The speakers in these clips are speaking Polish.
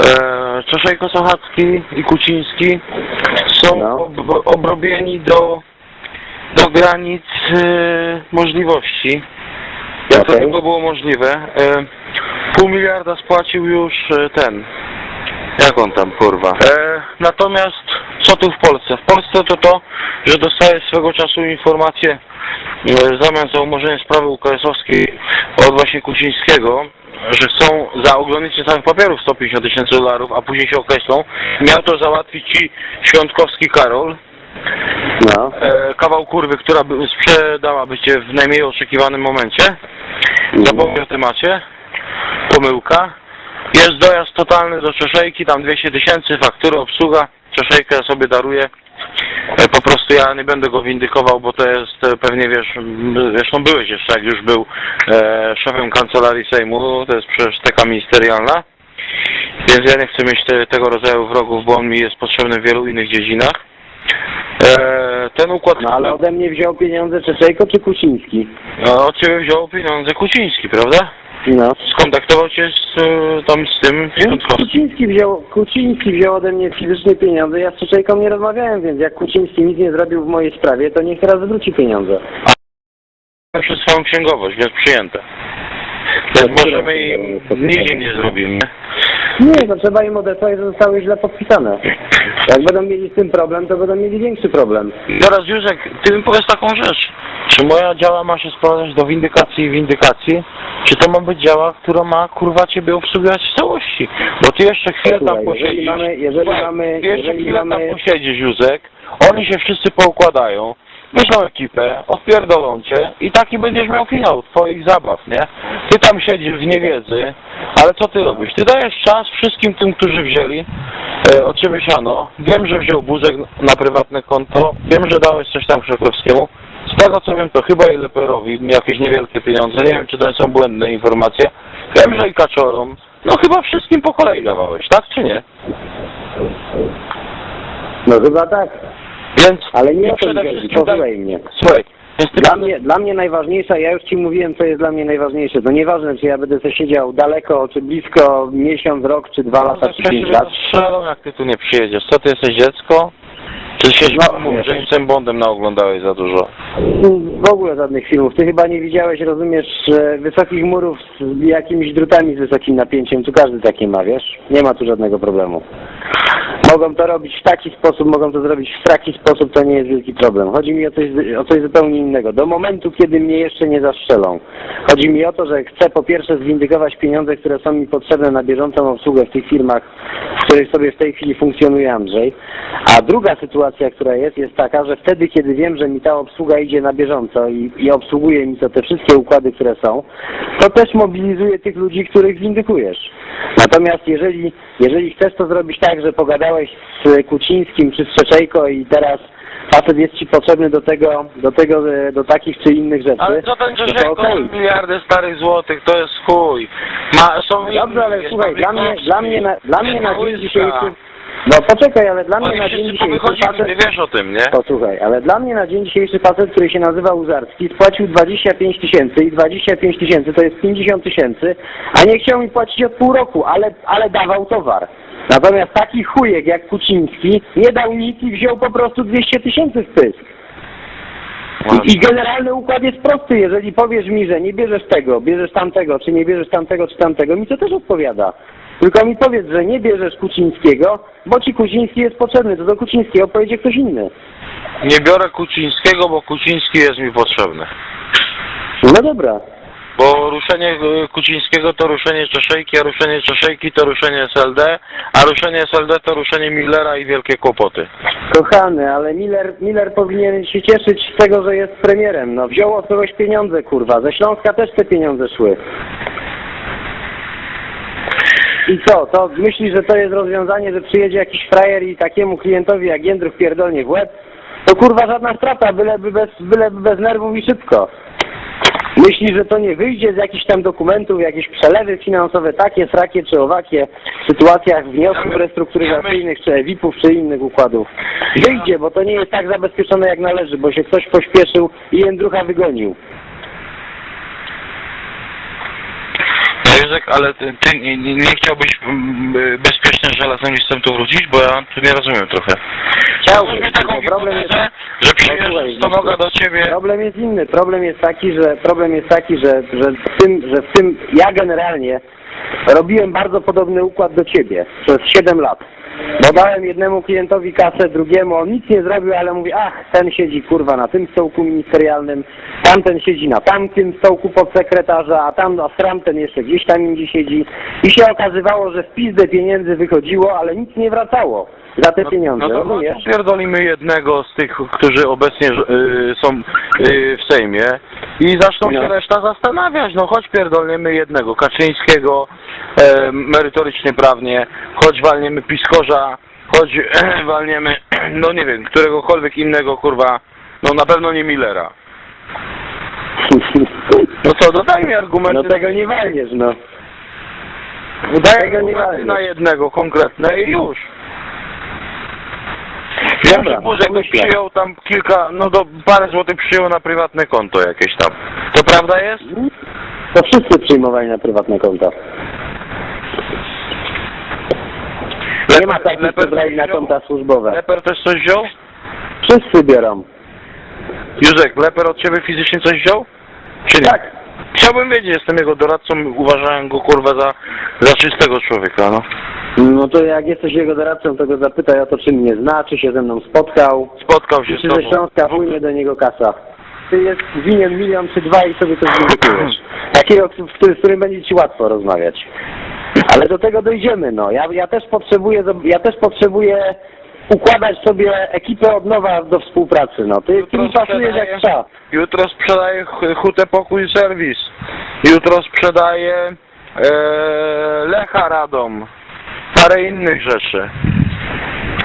E, Czeszejko Sochacki i Kuciński są No. ob, obrobieni do, do granic e, możliwości. Jak to Okej. tylko było możliwe. E, pół miliarda spłacił już e, ten. Jak on tam, kurwa? E, natomiast co tu w Polsce? W Polsce to to, że dostaję swego czasu informację e, w zamian za umorzenie sprawy UKS-owskiej od właśnie Kucińskiego, że chcą za oglądnięcie samych papierów 150 tysięcy dolarów, a później się określą. Miał to załatwić ci Świątkowski Karol, No. e, kawał kurwy, która by sprzedałaby cię w najmniej oczekiwanym momencie. Zapomnij o temacie. Pomyłka. Jest dojazd totalny do Czeszejki, tam 200 tysięcy, faktury, obsługa. Czeszejkę sobie daruję. E, Po prostu ja nie będę go windykował, bo to jest e, pewnie wiesz, zresztą byłeś jeszcze, jak już był e, szefem kancelarii Sejmu, to jest przecież taka ministerialna. Więc ja nie chcę mieć te, tego rodzaju wrogów, bo on mi jest potrzebny w wielu innych dziedzinach. E, ten układ... No ale ode mnie wziął pieniądze Czeczejko czy Kuciński? No, od ciebie wziął pieniądze Kuciński, prawda? No. Skontaktował cię z, e, tam z tym. Kuciński wziął, Kuciński wziął ode mnie fizycznie pieniądze, ja z Czeczejką nie rozmawiałem, więc jak Kuciński nic nie zrobił w mojej sprawie, to niech teraz zwróci pieniądze. Przez swoją księgowość, więc przyjęte. Więc możemy im nic im nie zrobimy. Nie, to trzeba im odesłać, że zostały źle podpisane. Jak będą mieli z tym problem, to będą mieli większy problem. Teraz Józek, ty mi powiedz taką rzecz. Czy moja działa ma się sprowadzać do windykacji i windykacji? Czy to ma być działa, która ma kurwa ciebie obsługiwać w całości? Bo ty jeszcze chwilę tam Słuchaj, jeżeli posiedzisz. mamy- jeżeli Słuchaj, mamy- ty jeszcze jeżeli chwilę mamy- tam posiedzisz, Józek. Oni się wszyscy poukładają. Wyślą ekipę, odpierdolą cię i taki będziesz miał finał twoich zabaw, nie? Ty tam siedzisz w niewiedzy, ale co ty robisz? Ty dajesz czas wszystkim tym, którzy wzięli e, od ciebie siano. Wiem, że wziął Buzek na prywatne konto, wiem, że dałeś coś tam Krzakowskiemu. Z tego co wiem, to chyba i Leperowi jakieś niewielkie pieniądze, nie wiem, czy to są błędne informacje. Wiem, że i Kaczorom. No chyba wszystkim po kolei dawałeś, tak czy nie? No chyba tak, Więc ale nie o to przede chodzi, wszystkim posłuchaj mnie. Słuchaj, więc ty Dla mnie, dla mnie najważniejsza, ja już Ci mówiłem, co jest dla mnie najważniejsze. To nieważne, czy ja będę sobie siedział daleko, czy blisko, miesiąc, rok, czy dwa lata, czy pięć lat. Strzelą, jak ty tu nie przyjedziesz. Co, ty jesteś dziecko? Czy się No, no, Jamesem Bondem naoglądałeś za dużo? W ogóle żadnych filmów. Ty chyba nie widziałeś, rozumiesz, e, wysokich murów z jakimiś drutami z wysokim napięciem. Tu każdy takie ma, wiesz? Nie ma tu żadnego problemu. Mogą to robić w taki sposób, mogą to zrobić w taki sposób, to nie jest wielki problem. Chodzi mi o coś, o coś zupełnie innego. Do momentu, kiedy mnie jeszcze nie zastrzelą. Chodzi mi o to, że chcę po pierwsze zwindykować pieniądze, które są mi potrzebne na bieżącą obsługę w tych firmach, w których sobie w tej chwili funkcjonuje Andrzej. A druga sytuacja, która jest, jest taka, że wtedy, kiedy wiem, że mi ta obsługa idzie na bieżąco i, i obsługuje mi to te wszystkie układy, które są, to też mobilizuję tych ludzi, których windykujesz. Natomiast jeżeli, jeżeli chcesz to zrobić tak, że pogadałeś z Kucińskim czy z Trzeczejko i teraz facet jest ci potrzebny do tego, do tego, do takich czy innych rzeczy, Ale co ten no to Czeszek, okej. miliardy starych złotych, to jest chuj. Ma, są Dobrze, ale słuchaj, dla mnie, dla mnie na, dla mnie na dzień dzisiejszy... No poczekaj, ale dla mnie Oni na dzień wszyscy dzisiejszy powychodzili, facet... wiesz o tym, nie? Posłuchaj, ale dla mnie na dzień dzisiejszy facet, który się nazywa Uzarski, spłacił 25 tysięcy i 25 tysięcy to jest 50 tysięcy, a nie chciał mi płacić od pół roku, ale, ale dawał towar. Natomiast taki chujek jak Kuciński nie dał nic i wziął po prostu 200 tysięcy w pysk. I, I generalny układ jest prosty. Jeżeli powiesz mi, że nie bierzesz tego, bierzesz tamtego, czy nie bierzesz tamtego, czy tamtego, mi to też odpowiada. Tylko mi powiedz, że nie bierzesz Kucińskiego, bo ci Kuciński jest potrzebny, to do Kucińskiego pojedzie ktoś inny. Nie biorę Kucińskiego, bo Kuciński jest mi potrzebny. No dobra. Bo ruszenie y, Kucińskiego to ruszenie Czeszejki, a ruszenie Czeszejki to ruszenie SLD, a ruszenie SLD to ruszenie Millera i wielkie kłopoty. Kochany, ale Miller, Miller powinien się cieszyć z tego, że jest premierem. No wziął od kogoś pieniądze, kurwa. Ze Śląska też te pieniądze szły. I co, to myślisz, że to jest rozwiązanie, że przyjedzie jakiś frajer i takiemu klientowi jak Jędrów pierdolnie w łeb? To kurwa żadna strata, byleby bez, byleby bez nerwów i szybko. Myślisz, że to nie wyjdzie z jakichś tam dokumentów, jakieś przelewy finansowe, takie, srakie czy owakie, w sytuacjach wniosków restrukturyzacyjnych, czy EWIP-ów, czy innych układów? Wyjdzie, bo to nie jest tak zabezpieczone jak należy, bo się ktoś pośpieszył i Jędrucha wygonił. No ale ty, ty nie, nie chciałbyś mm, bezpiecznym żelaznym listem tu wrócić, bo ja tu nie rozumiem trochę. Chciałbym, taką tylko problem jest- hipotezę, że przyjeżdża słuchaj, stonoga do ciebie. Problem jest inny. Problem jest taki, że problem jest taki, że, że w tym, że w tym ja generalnie robiłem bardzo podobny układ do ciebie przez 7 lat. Bo dałem jednemu klientowi kasę, drugiemu, on nic nie zrobił, ale mówi, ach, ten siedzi kurwa na tym stołku ministerialnym, tamten siedzi na tamtym stołku podsekretarza, a tam, a tamten jeszcze gdzieś tam indziej siedzi. I się okazywało, że w pizdę pieniędzy wychodziło, ale nic nie wracało za te pieniądze, No to, no rozumiesz? to pierdolimy jednego z tych, którzy obecnie y, są y, w Sejmie i zaczną się No. reszta zastanawiać. No chodź pierdolniemy jednego, Kaczyńskiego, e, merytorycznie prawnie, chodź walniemy Piskorza, chodź walniemy, no nie wiem, któregokolwiek innego kurwa, no na pewno nie Millera. No co, dodaj mi argumenty. No tego nie walniesz, no. Daj tego nie argumenty walniesz. na jednego konkretne i już. Wiem, Dobra, że Buzek myślę. przyjął tam kilka, no do parę złotych przyjął na prywatne konto jakieś tam. To prawda jest? To wszyscy przyjmowali na prywatne konta. Nie ma takich, Leper co brali na wziął? konta służbowe. Leper też coś wziął? Wszyscy biorą. Józek, Leper od ciebie fizycznie coś wziął? Czy nie? Tak. Chciałbym wiedzieć, jestem jego doradcą, uważałem go kurwa za, za czystego człowieka, no. No to jak jesteś jego doradcą, to go zapytaj o to, czy mnie zna, czy się ze mną spotkał, Spotkał się czy z ze tobą. Śląska płynie do niego kasa. Ty jest winien milion czy dwa i sobie to zindykujesz. Takiego, z którym, z którym będzie ci łatwo rozmawiać. Ale do tego dojdziemy, no. Ja, ja też potrzebuję, zob- ja też potrzebuję układać sobie ekipę od nowa do współpracy, no. Ty, ty mi pasujesz jak trzeba. Jutro sprzedaję hutę pokój serwis. Jutro sprzedaję e, Lecha Radom. Parę innych rzeczy.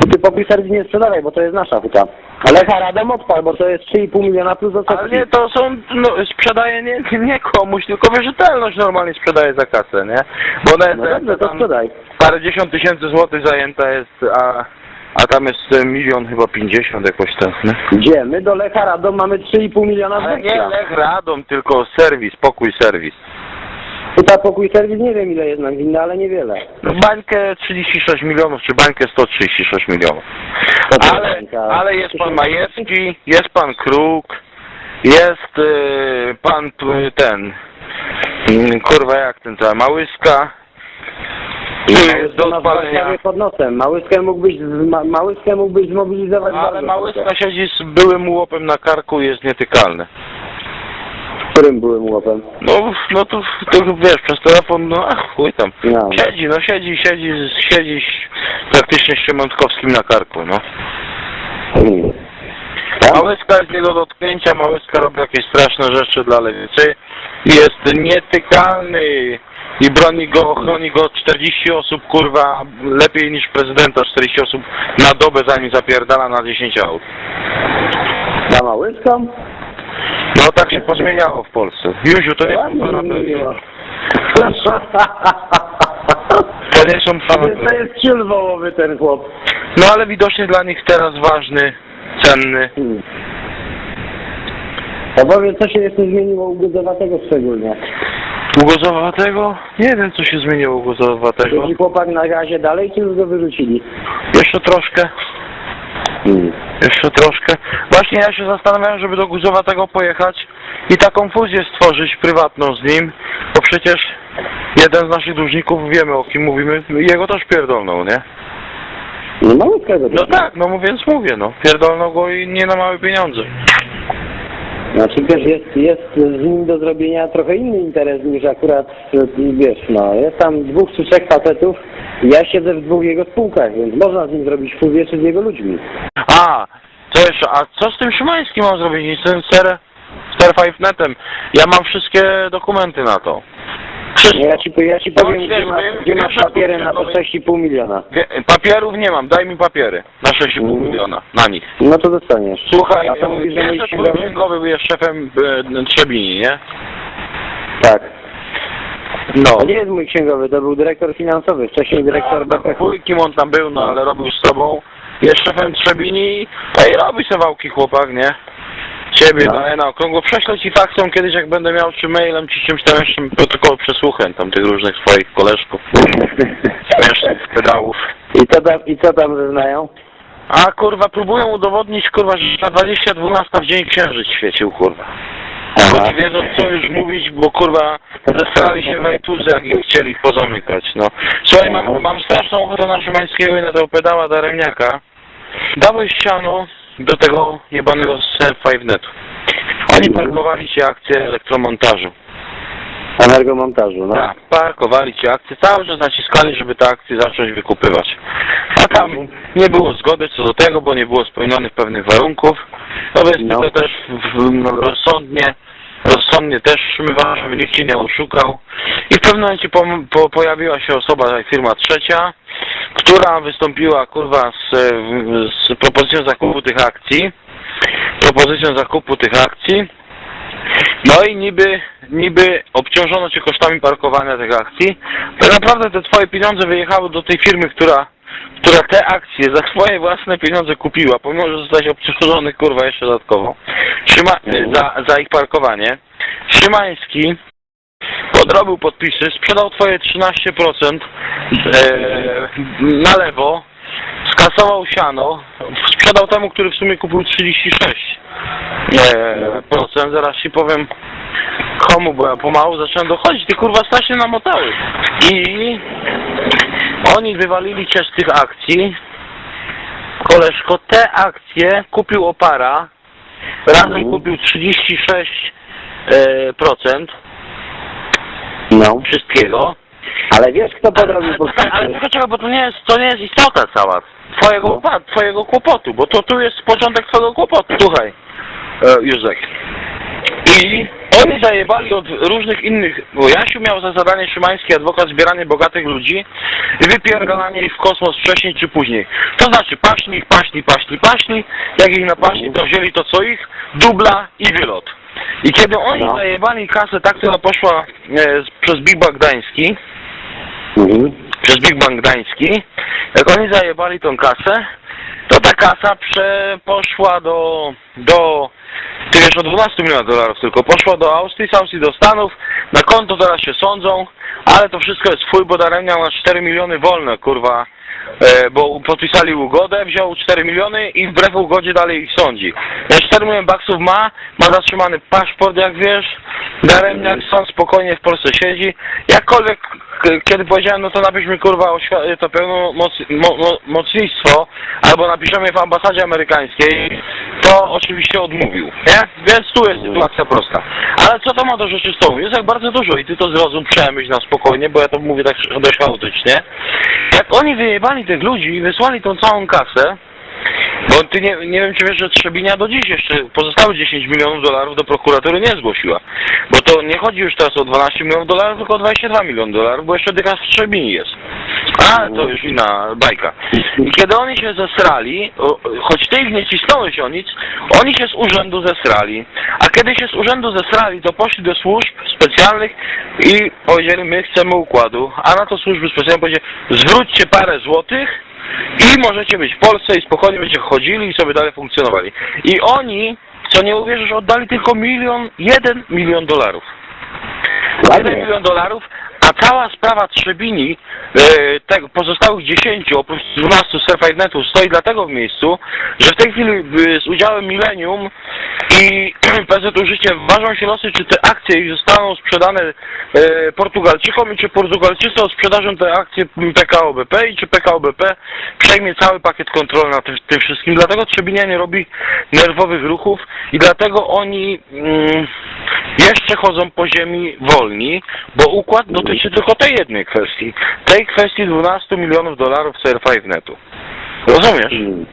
Kuty pokój serwis nie sprzedawaj, bo to jest nasza huta. Ale Haradam odpal, bo to jest 3,5 miliona plus Ale odsetki. nie, to są, no, sprzedaję nie, nie komuś, tylko wierzytelność normalnie sprzedaję za kasę, nie? Bo jest No dobrze, to tam sprzedaj. parę dziesiąt tysięcy złotych zajęta jest, a, a tam jest e, milion chyba pięćdziesiąt jakoś tak, nie? Gdzie? My do Lecha Radom mamy 3,5 miliona Ale nie. Lech Radom, tylko serwis, pokój serwis. Huta pokój serwis nie wiem ile jest nam winna, ale niewiele. No, bańkę 36 milionów, czy bańkę 136 milionów. To Ale, ale jest pan Majewski, jest pan Kruk, jest y, pan y, ten, y, kurwa jak ten tam, Małyska. Jest Małyskę do odpalenia. Pod nosem. Małyskę mógłbyś, z- ma, Małyskę mógłbyś zmobilizować Ale bardzo Małyska siedzi z byłym łopem na karku i jest nietykalny. Którym byłym łopem? No, no to, to wiesz, przez telefon, no ach, chuj tam. No. Siedzi, no siedzi, siedzi, siedzi praktycznie z Szymontkowskim na karku, no. Hmm. Małyska jest nie do dotknięcia, Małyska robi jakieś straszne rzeczy dla lewicy. Jest nietykalny i broni go, chroni go 40 osób, kurwa, lepiej niż prezydenta, 40 osób na dobę zanim zapierdala na 10 aut. Za Małyską? No tak się pozmieniało w Polsce. Józiu, to nie są mówiła. To nie są same To jest ciul wołowy ten chłop. No ale widocznie dla nich teraz ważny, cenny. Hmm. To powiedz, co się jeszcze zmieniło u Guzowatego szczególnie. Ugozowatego? Nie wiem, co się zmieniło u Ugozowatego. Siedzi chłopak na gazie dalej, czy już go wyrzucili? Jeszcze troszkę. Hmm. Jeszcze troszkę. Właśnie ja się zastanawiałem, żeby do Guzowatego pojechać i taką fuzję stworzyć prywatną z nim, bo przecież jeden z naszych dłużników, wiemy o kim mówimy, jego też pierdolną, nie? No go No tak, no mu- więc mówię, no. Pierdolną go i nie na małe pieniądze. Znaczy wiesz, jest, jest z nim do zrobienia trochę inny interes niż akurat, wiesz, no, jest tam dwóch czy trzech facetów, ja siedzę w dwóch jego spółkach, więc można z nim zrobić fuzję czy z jego ludźmi. A, co jeszcze? A co z tym Szymańskim mam zrobić? Z tym Ser, Ser Five Netem? Ja mam wszystkie dokumenty na to. Ja ci, ja ci powiem, gdzie, masz, wiem, gdzie masz papiery na kurczę, 6,5 miliona. Wie- Papierów nie mam, daj mi papiery. Na 6,5 Mhm. miliona, na nich. No to dostaniesz. Słuchaj, A to mówisz, że mój twój księgowy? księgowy jest szefem e, Trzebini, nie? Tak. No. To nie jest mój księgowy, to był dyrektor finansowy, wcześniej dyrektor BPK. Chuj, kim on tam był, no ale robił z tobą. Jest szefem Trzebini, no i robi se wałki chłopak, nie? Ciebie No. daję na okrągło. Prześlę ci faksą kiedyś, jak będę miał, czy mailem, czy czymś tam jeszcze protokoły przesłuchań tam tych różnych swoich koleżków. Śmiesznych pedałów. I co tam, i co tam zeznają? A kurwa, próbują udowodnić, kurwa, że na 20 12 w dzień księżyc świecił, kurwa. Bo nie wiedzą co już mówić, bo kurwa zesrali się w iTunes, jak ich chcieli pozamykać, no. Słuchaj, mam, mam straszną ochotę na Szymańskiego i na tego pedała Daremniaka. Dałeś ściano do tego jebanego Self-5netu. Oni parkowali ci akcję elektromontażu. Energomontażu, no. Tak, parkowali ci akcje, cały czas naciskali, żeby te akcje zacząć wykupywać. A tam nie było zgody co do tego, bo nie było spełnionych pewnych warunków. No więc No. to też w, no, rozsądnie, rozsądnie też trzymywano, żeby nikt ci nie oszukał. I w pewnym momencie po, po, pojawiła się osoba, firma trzecia, która wystąpiła kurwa z, z propozycją zakupu tych akcji. Propozycją zakupu tych akcji. No i niby, niby obciążono cię kosztami parkowania tych akcji. Tak naprawdę te twoje pieniądze wyjechały do tej firmy, która, która te akcje za swoje własne pieniądze kupiła, pomimo że zostałeś obciążony kurwa jeszcze dodatkowo. Trzyma, za, za ich parkowanie. Szymański podrobił podpisy, sprzedał twoje 13% e, na lewo, skasował siano, sprzedał temu, który w sumie kupił 36 e, procent, zaraz ci powiem komu, bo ja pomału zacząłem dochodzić, ty kurwa strasznie namotały. I oni wywalili cię z tych akcji. Koleżko, te akcje kupił Opara, razem Mhm. kupił 36 e, procent No. wszystkiego. Ale wiesz, kto podrobił Ale podpisy? tylko czekaj, bo to nie jest, to nie jest istota cała twojego, upa- twojego kłopotu, bo to tu jest początek twojego kłopotu. Słuchaj, e, Józek. I oni zajebali od różnych innych, bo Jasiu miał za zadanie szymański adwokat zbieranie bogatych ludzi i wypierdalanie ich w kosmos wcześniej czy później. To znaczy paśni paśni, paśni, paśni, jak ich napaśni, to wzięli to co ich, dubla i wylot. I kiedy oni No. zajebali kasę, tak która poszła e, przez Big Bang Gdański, Mhm. Przez Big Bang Gdański, jak oni zajebali tą kasę, to ta kasa poszła do, do, ty wiesz, o 12 milionów dolarów tylko, poszła do Austrii, z Austrii do Stanów, na konto teraz się sądzą, ale to wszystko jest twój, bo Darem miał na 4 miliony wolne, kurwa, bo podpisali ugodę, wziął 4 miliony i wbrew ugodzie dalej ich sądzi. Na 4 miliony baksów ma, ma zatrzymany paszport, jak wiesz, Daremniak sąd spokojnie w Polsce siedzi, jakkolwiek kiedy powiedziałem, no to napiszmy kurwa to pełno mo, mocnictwo, albo napiszemy w ambasadzie amerykańskiej, to oczywiście odmówił, nie? Więc tu jest sytuacja prosta. Ale co to ma do rzeczy z tobą? Jest jak bardzo dużo i ty to zrozum, przemyśl na spokojnie, bo ja to mówię tak dość autycznie. Jak oni wyjebali tych ludzi i wysłali tą całą kasę, bo ty nie, nie wiem, czy wiesz, że Trzebinia do dziś jeszcze pozostałe 10 milionów dolarów do prokuratury nie zgłosiła. Bo to nie chodzi już teraz o 12 milionów dolarów, tylko o 22 miliony dolarów, bo jeszcze dycha w Trzebini jest. A, to już inna bajka. I kiedy oni się zesrali, o- choć ty ich nie cisnąłeś o nic, oni się z urzędu zesrali. A kiedy się z urzędu zesrali, to poszli do służb specjalnych i powiedzieli, my chcemy układu. A na to służby specjalne powiedzieli, zwróćcie parę złotych, i możecie być w Polsce i spokojnie będziecie chodzili i sobie dalej funkcjonowali. I oni, co nie uwierzysz, oddali tylko milion, jeden milion dolarów. Jeden milion dolarów, a cała sprawa Trzebini, e, pozostałych 10 oprócz 12 Surfite-netów stoi dlatego w miejscu, że w tej chwili e, z udziałem Millennium i PZU Życie ważą się losy, czy te akcje zostaną sprzedane e, Portugalczykom i czy Portugalczycy sprzedażą te akcje PKO BP i czy PKO BP przejmie cały pakiet kontrolny nad tym, tym wszystkim. Dlatego Trzebinia nie robi nerwowych ruchów i dlatego oni mm, jeszcze chodzą po ziemi wolni, bo układ dotyczy tylko tej jednej kwestii. Tej kwestii 12 milionów dolarów CR5 netu. Rozumiesz? Mm.